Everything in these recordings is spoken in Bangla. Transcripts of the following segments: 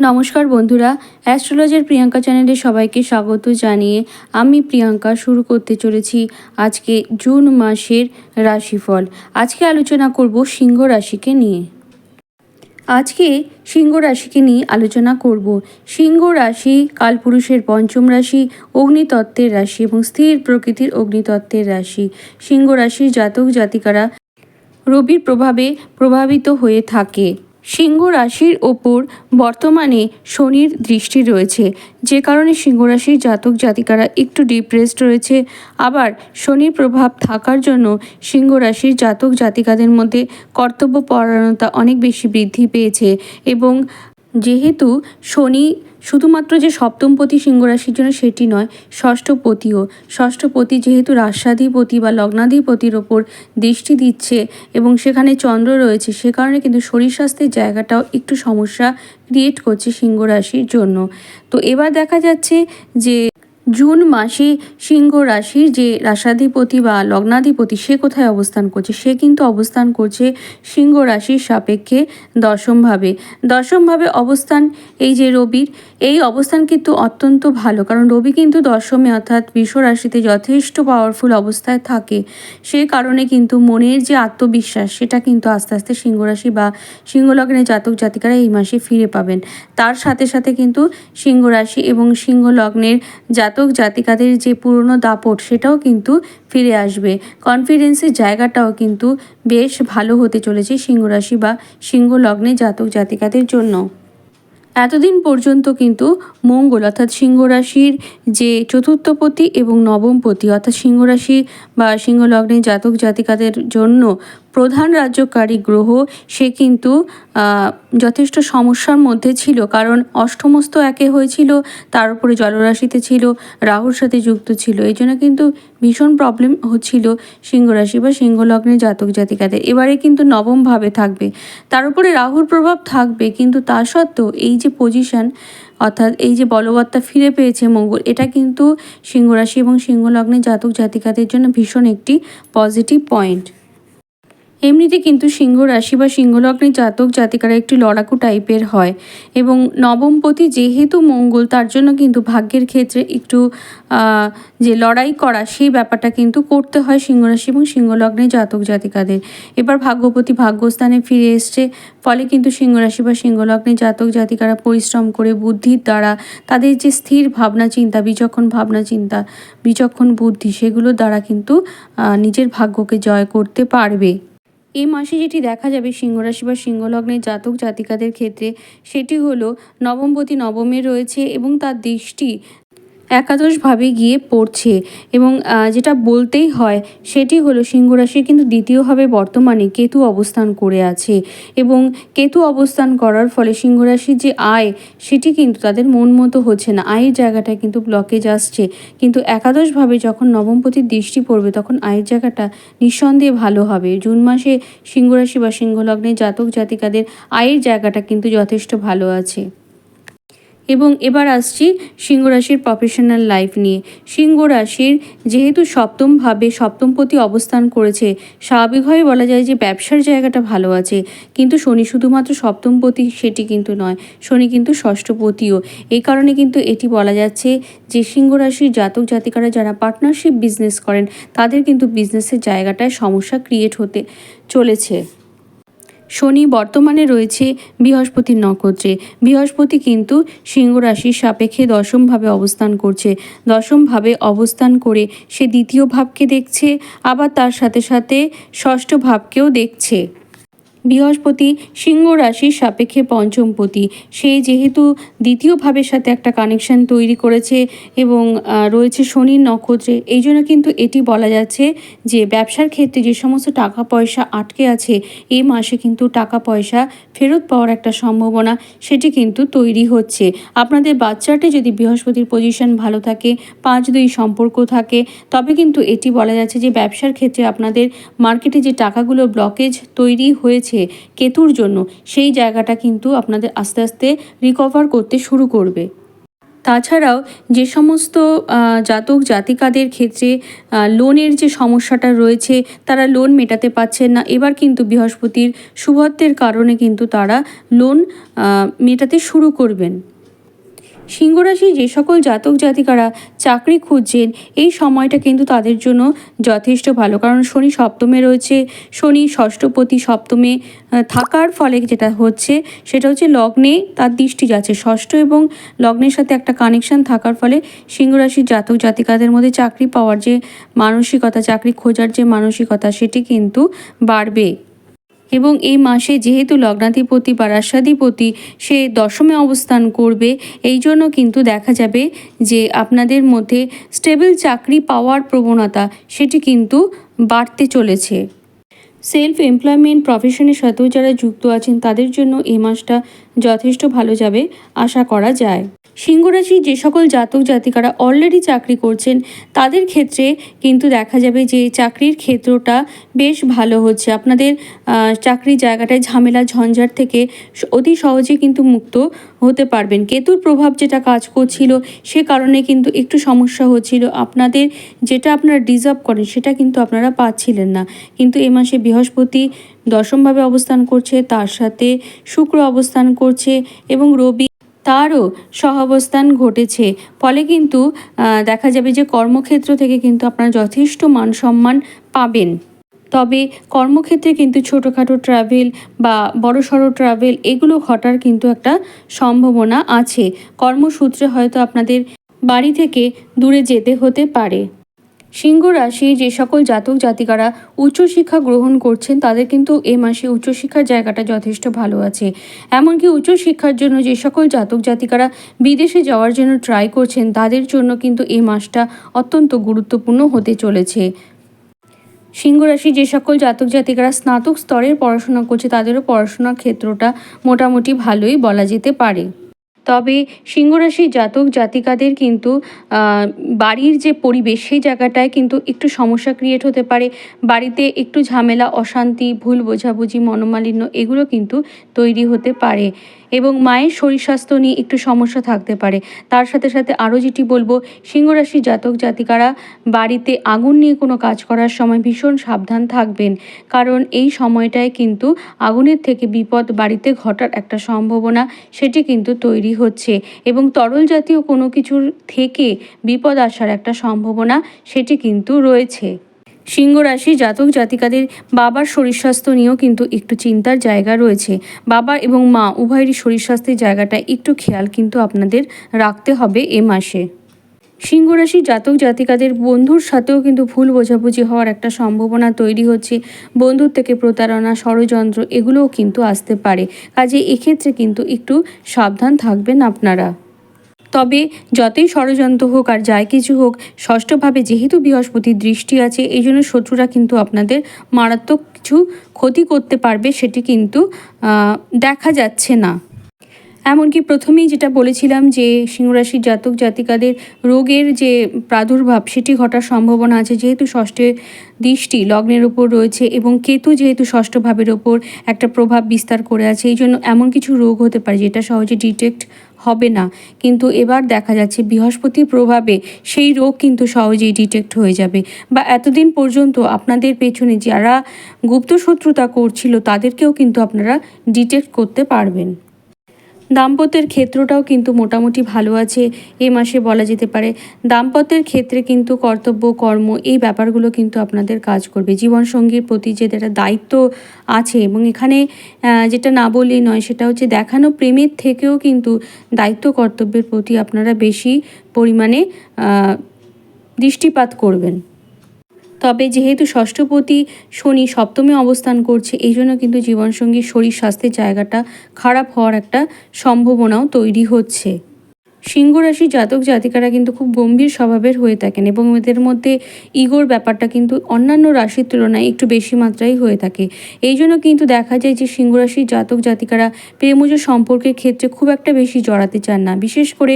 নমস্কার বন্ধুরা, অ্যাস্ট্রোলজার প্রিয়াঙ্কা চ্যানেলে সবাইকে স্বাগত জানিয়ে আমি প্রিয়াঙ্কা শুরু করতে চলেছি আজকে জুন মাসের রাশিফল। আজকে আলোচনা করব সিংহ রাশিকে নিয়ে। আজকে সিংহ রাশিকে নিয়ে আলোচনা করব। সিংহ রাশি কালপুরুষের পঞ্চম রাশি, অগ্নিতত্ত্বের রাশি এবং স্থির প্রকৃতির অগ্নিতত্ত্বের রাশি। সিংহ রাশির জাতক জাতিকারা রবির প্রভাবে প্রভাবিত হয়ে থাকে। সিংহ রাশির ওপর বর্তমানে শনির দৃষ্টি রয়েছে। যে কারণে সিংহ রাশির জাতক জাতিকারা একটু ডিপ্রেসড রয়েছে। আবার শনির প্রভাব থাকার জন্য সিংহ রাশির জাতক জাতিকাদের মধ্যে কর্তব্যপরায়ণতা অনেক বেশি বৃদ্ধি পেয়েছে এবং যেহেতু শনি শুধুমাত্র যে সপ্তমপতি সিংহ রাশির জন্য সেটি নয় ষষ্ঠপতিও ষষ্ঠপতি যেহেতু রাশাধিপতি বা লগ্নাধিপতির ওপর দৃষ্টি দিচ্ছে এবং সেখানে চন্দ্র রয়েছে, সে কারণে কিন্তু শরীর স্বাস্থ্যের জায়গাটাও একটু সমস্যা ক্রিয়েট করছে সিংহ রাশির জন্য। তো এবার দেখা যাচ্ছে যে জুন মাসে সিংহ রাশির যে রাশাধিপতি বা লগ্নাধিপতি, সে কোথায় অবস্থান করছে? সে কিন্তু অবস্থান করছে সিংহ রাশির সাপেক্ষে দশমভাবে। দশমভাবে অবস্থান এই যে রবির, এই অবস্থান কিন্তু অত্যন্ত ভালো। কারণ রবি কিন্তু দশমে, অর্থাৎ বিশ্ব রাশিতে যথেষ্ট পাওয়ারফুল অবস্থায় থাকে। সে কারণে কিন্তু মনের যে আত্মবিশ্বাস, সেটা কিন্তু আস্তে আস্তে সিংহ রাশি বা সিংহলগ্নের জাতক জাতিকারা এই মাসে ফিরে পাবেন। তার সাথে সাথে কিন্তু সিংহ রাশি এবং সিংহলগ্নের জাতক জাতক জাতিকাদের যে পুরনো দাপট, সেটাও কিন্তু ফিরে আসবে। কনফিডেন্সের জায়গাটাও কিন্তু বেশ ভালো হতে চলেছে সিংহরাশি বা সিংহ লগ্নে জাতক জাতিকাদের জন্য। এতদিন পর্যন্ত কিন্তু মঙ্গল অর্থাৎ সিংহ রাশির যে চতুর্থপতি এবং নবমপতি অর্থাৎ সিংহরাশি বা সিংহ লগ্নের জাতক জাতিকাদের জন্য প্রধান রাজ্যকারী গ্রহ, সে কিন্তু যথেষ্ট সমস্যার মধ্যে ছিল। কারণ অষ্টমস্ত একে হয়েছিল, তার উপরে জলরাশিতে ছিল, রাহুর সাথে যুক্ত ছিল। এই জন্য কিন্তু ভীষণ প্রবলেম হচ্ছিল সিংহরাশি বা সিংহলগ্নের জাতক জাতিকাদের। এবারে কিন্তু নবমভাবে থাকবে। তার উপরে রাহুর প্রভাব থাকবে, কিন্তু তা সত্ত্বেও এই যে পজিশান অর্থাৎ এই যে বলবত্তা ফিরে পেয়েছে মঙ্গল, এটা কিন্তু সিংহরাশি এবং সিংহলগ্নের জাতক জাতিকাদের জন্য ভীষণ একটি পজিটিভ পয়েন্ট এমনিতে কিন্তু সিংহ রাশি বা সিংহলগ্নের জাতক জাতিকারা একটু লড়াকু টাইপের হয় এবং নবমপতি যেহেতু মঙ্গল, তার জন্য কিন্তু ভাগ্যের ক্ষেত্রে একটু যে লড়াই করা সেই ব্যাপারটা কিন্তু করতে হয় সিংহরাশি এবং সিংহলগ্নের জাতক জাতিকাদের। এবার ভাগ্যপতি ভাগ্যস্থানে ফিরে এসছে, ফলে কিন্তু সিংহরাশি বা সিংহলগ্নের জাতক জাতিকারা পরিশ্রম করে বুদ্ধির দ্বারা তাদের যে স্থির ভাবনা চিন্তা, বিচক্ষণ ভাবনা চিন্তা, বিচক্ষণ বুদ্ধি, সেগুলোর দ্বারা কিন্তু নিজের ভাগ্যকে জয় করতে পারবে। এই মাসে যেটি দেখা যাবে সিংহরাশি বা সিংহলগ্নের জাতক জাতিকাদের ক্ষেত্রে, সেটি হলো নবমপতি নবমে রয়েছে এবং তার দৃষ্টি একাদশভাবে গিয়ে পড়ছে এবং যেটা বলতেই হয় সেটি হলো সিংহ রাশির কিন্তু দ্বিতীয়ভাবে বর্তমানে কেতু অবস্থান করে আছে এবং কেতু অবস্থান করার ফলে সিংহ রাশির যে আয় সেটি কিন্তু তাদের মন মতো হচ্ছে না। আয়ের জায়গাটায় কিন্তু ব্লকেজ আসছে। কিন্তু একাদশভাবে যখন নবমপতির দৃষ্টি পড়বে তখন আয়ের জায়গাটা নিঃসন্দেহে ভালো হবে। জুন মাসে সিংহ রাশি বা সিংহলগ্নের জাতক জাতিকাদের আয়ের জায়গাটা কিন্তু যথেষ্ট ভালো আছে। এবং এবার আসছি সিংহ রাশির প্রফেশনাল লাইফ নিয়ে। সিংহ রাশির যেহেতু সপ্তমভাবে সপ্তমপতি অবস্থান করেছে স্বাভাবিকভাবে বলা যায় যে ব্যবসার জায়গাটা ভালো আছে। কিন্তু শনি শুধুমাত্র সপ্তমপতি সেটি কিন্তু নয়, শনি কিন্তু ষষ্ঠপতিও। এই কারণে কিন্তু এটি বলা যাচ্ছে যে সিংহ রাশির জাতক জাতিকারা যারা পার্টনারশিপ বিজনেস করেন, তাদের কিন্তু বিজনেসের জায়গাটায় সমস্যা ক্রিয়েট হতে চলেছে। শনি বর্তমানে রয়েছে বৃহস্পতির নক্ষত্রে। বৃহস্পতি কিন্তু সিংহ রাশির সাপেক্ষে দশমভাবে অবস্থান করছে। দশমভাবে অবস্থান করে সে দ্বিতীয় ভাবকে দেখছে, আবার তার সাথে সাথে ষষ্ঠ ভাবকেও দেখছে। বৃহস্পতি সিংহ রাশির সাপেক্ষে পঞ্চমপতি। সে যেহেতু দ্বিতীয় ভাবের সাথে একটা কানেকশন তৈরি করেছে এবং রয়েছে শনির নক্ষত্রে। এই জন্য কিন্তু এটি বলা যাচ্ছে যে, ব্যবসার ক্ষেত্রে যে সমস্ত টাকা পয়সা আটকে আছে এই মাসে কিন্তু টাকা পয়সা ফেরত পাওয়ার একটা সম্ভাবনা সেটি কিন্তু তৈরি হচ্ছে। আপনাদের বাচ্চাটি যদি বৃহস্পতির পজিশন ভালো থাকে, পাঁচ দুই সম্পর্ক থাকে, তবে কিন্তু এটি বলা যাচ্ছে যে, ব্যবসার ক্ষেত্রে আপনাদের মার্কেটে যে টাকাগুলো ব্লকেজ তৈরি হয়েছে রয়েছে কেতুর জন্য, সেই জায়গাটা কিন্তু আপনাদের আস্তে আস্তে রিকভার করতে শুরু করবে। তাছাড়াও যে সমস্ত জাতক জাতিকাদের ক্ষেত্রে লোনের যে সমস্যাটা রয়েছে, তারা লোন মেটাতে পারছেন না। এবার কিন্তু বৃহস্পতির শুভত্বের কারণে কিন্তু তারা লোন মেটাতে শুরু করবেন। সিংহরাশি যে সকল জাতক জাতিকারা চাকরি খুঁজছেন, এই সময়টা কিন্তু তাদের জন্য যথেষ্ট ভালো। কারণ শনি সপ্তমে রয়েছে, শনি ষষ্ঠপতি সপ্তমে থাকার ফলে যেটা হচ্ছে, সেটা হচ্ছে লগ্নে তার দৃষ্টি যাচ্ছে। ষষ্ঠ এবং লগ্নের সাথে একটা কানেকশন থাকার ফলে সিংহরাশির জাতক জাতিকাদের মধ্যে চাকরি পাওয়ার যে মানসিকতা, চাকরি খোঁজার যে মানসিকতা, সেটি কিন্তু বাড়বে। এবং এই মাসে যেহেতু লগ্নাধিপতি বা রাশাধিপতি সে দশমে অবস্থান করবে। এই জন্য কিন্তু দেখা যাবে যে আপনাদের মধ্যে স্টেবল চাকরি পাওয়ার প্রবণতা, সেটি কিন্তু বাড়তে চলেছে। সেলফ এমপ্লয়মেন্ট প্রফেশনের সাথেও যারা যুক্ত আছেন, তাদের জন্য এই মাসটা যথেষ্ট ভালো যাবে আশা করা যায়। সিংহরাশি যে সকল জাতক জাতিকারা অলরেডি চাকরি করছেন, তাদের ক্ষেত্রে কিন্তু দেখা যাবে যে চাকরির ক্ষেত্রটা বেশ ভালো হচ্ছে। আপনাদের চাকরির জায়গাটায় ঝামেলা, ঝঞ্ঝাট থেকে অতি সহজে কিন্তু মুক্ত হতে পারবেন। কেতুর প্রভাব যেটা কাজ করছিল, সে কারণে কিন্তু একটু সমস্যা হচ্ছিল। আপনাদের যেটা আপনারা ডিজার্ভ করেন, সেটা কিন্তু আপনারা পাচ্ছিলেন না। কিন্তু এ মাসে বৃহস্পতি দশমভাবে অবস্থান করছে, তার সাথে শুক্র অবস্থান করছে এবং রবি তারও সহাবস্থান ঘটেছে। ফলে কিন্তু দেখা যাবে যে কর্মক্ষেত্র থেকে কিন্তু আপনারা যথেষ্ট মান সম্মান পাবেন। তবে কর্মক্ষেত্রে কিন্তু ছোটোখাটো ট্রাভেল বা বড়সড় ট্রাভেল এগুলো ঘটার কিন্তু একটা সম্ভাবনা আছে। কর্মসূত্রে হয়তো আপনাদের বাড়ি থেকে দূরে যেতে হতে পারে। সিংহ রাশি যে সকল জাতক জাতিকারা উচ্চশিক্ষা গ্রহণ করছেন, তাদের কিন্তু এ মাসে উচ্চশিক্ষার জায়গাটা যথেষ্ট ভালো আছে। এমনকি উচ্চশিক্ষার জন্য যে সকল জাতক জাতিকারা বিদেশে যাওয়ার জন্য ট্রাই করছেন, তাদের জন্য কিন্তু এই মাসটা অত্যন্ত গুরুত্বপূর্ণ হতে চলেছে। সিংহরাশি যে সকল জাতক জাতিকারা স্নাতক স্তরের পড়াশোনা করছে, তাদেরও পড়াশোনার ক্ষেত্রটা মোটামুটি ভালোই বলা যেতে পারে। তবে সিংহরাশি জাতক জাতিকাদের কিন্তু বাড়ির যে পরিবেশ সেই জায়গাটায় কিন্তু একটু সমস্যা ক্রিয়েট হতে পারে। বাড়িতে একটু ঝামেলা, অশান্তি, ভুল বোঝাবুঝি, মনোমালিন্য এগুলো কিন্তু তৈরি হতে পারে। এবং মায়ের শরীর স্বাস্থ্য নিয়ে একটু সমস্যা থাকতে পারে। তার সাথে সাথে আরও যেটি বলব সিংহরাশির জাতক জাতিকারা বাড়িতে আগুন নিয়ে কোনো কাজ করার সময় ভীষণ সাবধান থাকবেন। কারণ এই সময়টায় কিন্তু আগুনের থেকে বিপদ বাড়িতে ঘটার একটা সম্ভাবনা সেটি কিন্তু তৈরি হচ্ছে। এবং তরল জাতীয় কোনো কিছুর থেকে বিপদ আসার একটা সম্ভাবনা সেটি কিন্তু রয়েছে। সিংহ রাশি জাতক জাতিকাদের বাবার শরীর স্বাস্থ্য নিয়েও কিন্তু একটু চিন্তার জায়গা রয়েছে। বাবা এবং মা উভয়েরই শরীর স্বাস্থ্যের জায়গাটা একটু খেয়াল কিন্তু আপনাদের রাখতে হবে এ মাসে। সিংহ রাশি জাতক জাতিকাদের বন্ধুর সাথেও কিন্তু ভুল বোঝাবুঝি হওয়ার একটা সম্ভাবনা তৈরি হচ্ছে। বন্ধুর থেকে প্রতারণা, ষড়যন্ত্র এগুলোও কিন্তু আসতে পারে। কাজে এক্ষেত্রে কিন্তু একটু সাবধান থাকবেন আপনারা। তবে যতই ষড়যন্ত্র হোক আর যাই কিছু হোক, ষষ্ঠভাবে যেহেতু বৃহস্পতির দৃষ্টি আছে, এই জন্য শত্রুরা কিন্তু আপনাদের মারাত্মক কিছু ক্ষতি করতে পারবে, সেটি কিন্তু দেখা যাচ্ছে না। এমনকি প্রথমেই যেটা বলেছিলাম যে সিংহরাশির জাতক জাতিকাদের রোগের যে প্রাদুর্ভাব, সেটি ঘটার সম্ভাবনা আছে। যেহেতু ষষ্ঠের দৃষ্টি লগ্নের ওপর রয়েছে এবং কেতু যেহেতু ষষ্ঠ ভাবের ওপর একটা প্রভাব বিস্তার করে আছে, এই জন্য এমন কিছু রোগ হতে পারে যেটা সহজে ডিটেক্ট হবে না। কিন্তু এবার দেখা যাচ্ছে বৃহস্পতির প্রভাবে সেই রোগ কিন্তু সহজেই ডিটেক্ট হয়ে যাবে। বা এতদিন পর্যন্ত আপনাদের পেছনে যারা গুপ্ত শত্রুতা করছিল, তাদেরকেও কিন্তু আপনারা ডিটেক্ট করতে পারবেন। দাম্পত্যের ক্ষেত্রটাও কিন্তু মোটামুটি ভালো আছে, এ মাসে বলা যেতে পারে। দাম্পত্যের ক্ষেত্রে কিন্তু কর্তব্য, কর্ম এই ব্যাপারগুলো কিন্তু আপনাদের কাজ করবে। জীবনসঙ্গীর প্রতি যে একটা দায়িত্ব আছে এবং এখানে যেটা না বললেই নয়, সেটা হচ্ছে দেখানো প্রেমের থেকেও কিন্তু দায়িত্ব, কর্তব্যের প্রতি আপনারা বেশি পরিমাণে দৃষ্টিপাত করবেন। তবে যেহেতু ষষ্ঠপতি শনি সপ্তমে অবস্থান করছে, এই জন্য কিন্তু জীবনসঙ্গীর শরীর স্বাস্থ্যের জায়গাটা খারাপ হওয়ার একটা সম্ভাবনাও তৈরি হচ্ছে। সিংহ রাশি জাতক জাতিকারা কিন্তু খুব গম্ভীর স্বভাবের হয়ে থাকেন এবং এদের মধ্যে ইগোর ব্যাপারটা কিন্তু অন্যান্য রাশির তুলনায় একটু বেশি মাত্রায় হয়ে থাকে। এই জন্য কিন্তু দেখা যায় যে সিংহ রাশির জাতক জাতিকারা প্রেমজ সম্পর্কের ক্ষেত্রে খুব একটা বেশি জড়াতে চান না। বিশেষ করে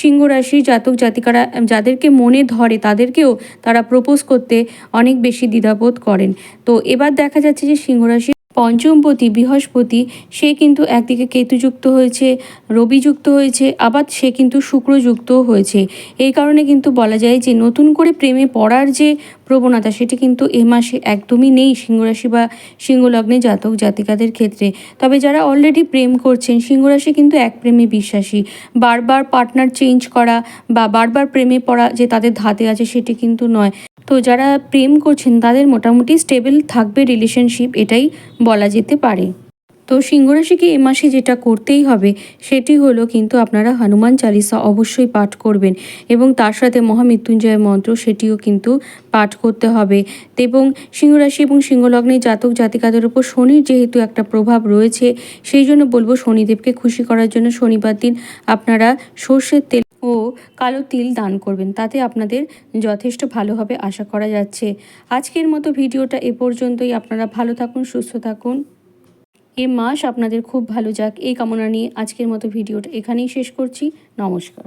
সিংহ রাশির জাতক জাতিকারা যাদেরকে মনে ধরে তাদেরকেও তারা প্রপোজ করতে অনেক বেশি দ্বিধাবোধ করেন। তো এবার দেখা যাচ্ছে যে সিংহ রাশি পঞ্চমপতি বৃহস্পতি, সে কিন্তু একদিকে কেতুযুক্ত হয়েছে, রবিযুক্ত হয়েছে, আবার সে কিন্তু শুক্রযুক্তও হয়েছে। এই কারণে কিন্তু বলা যায় যে, নতুন করে প্রেমে পড়ার যে প্রবণতা, সেটি কিন্তু এ মাসে একদমই নেই সিংহরাশি বা সিংহলগ্নে জাতক জাতিকাদের ক্ষেত্রে। তবে যারা অলরেডি প্রেম করছেন, সিংহরাশি কিন্তু এক প্রেমে বিশ্বাসী। বারবার পার্টনার চেঞ্জ করা বা বারবার প্রেমে পড়া যে তাদের ধাতে আছে, সেটি কিন্তু নয়। তো যারা প্রেম করছেন, তাদের মোটামুটি স্টেবল থাকবে রিলেশনশিপ এটাই বলা যেতে পারে। তো সিংহরাশিকে এ মাসে যেটা করতেই হবে, সেটি হলো কিন্তু আপনারা হনুমান চালিসা অবশ্যই পাঠ করবেন এবং তার সাথে মহামৃত্যুঞ্জয় মন্ত্র সেটিও কিন্তু পাঠ করতে হবে। এবং সিংহরাশি এবং সিংহলগ্নের জাতক জাতিকাদের উপর শনির যেহেতু একটা প্রভাব রয়েছে, সেই জন্য বলব শনিদেবকে খুশি করার জন্য শনিবার দিন আপনারা সর্ষের তেল ও কালো তিল দান করবেন, তাতে আপনাদের যথেষ্ট ভালোভাবে আশা করা যাচ্ছে। আজকের মতো ভিডিওটা এ পর্যন্তই, আপনারা ভালো থাকুন, সুস্থ থাকুন। এ মাস আপনাদের খুব ভালো যাক। এই কামনা নিয়ে আজকের মতো ভিডিওটা এখানেই শেষ করছি। নমস্কার।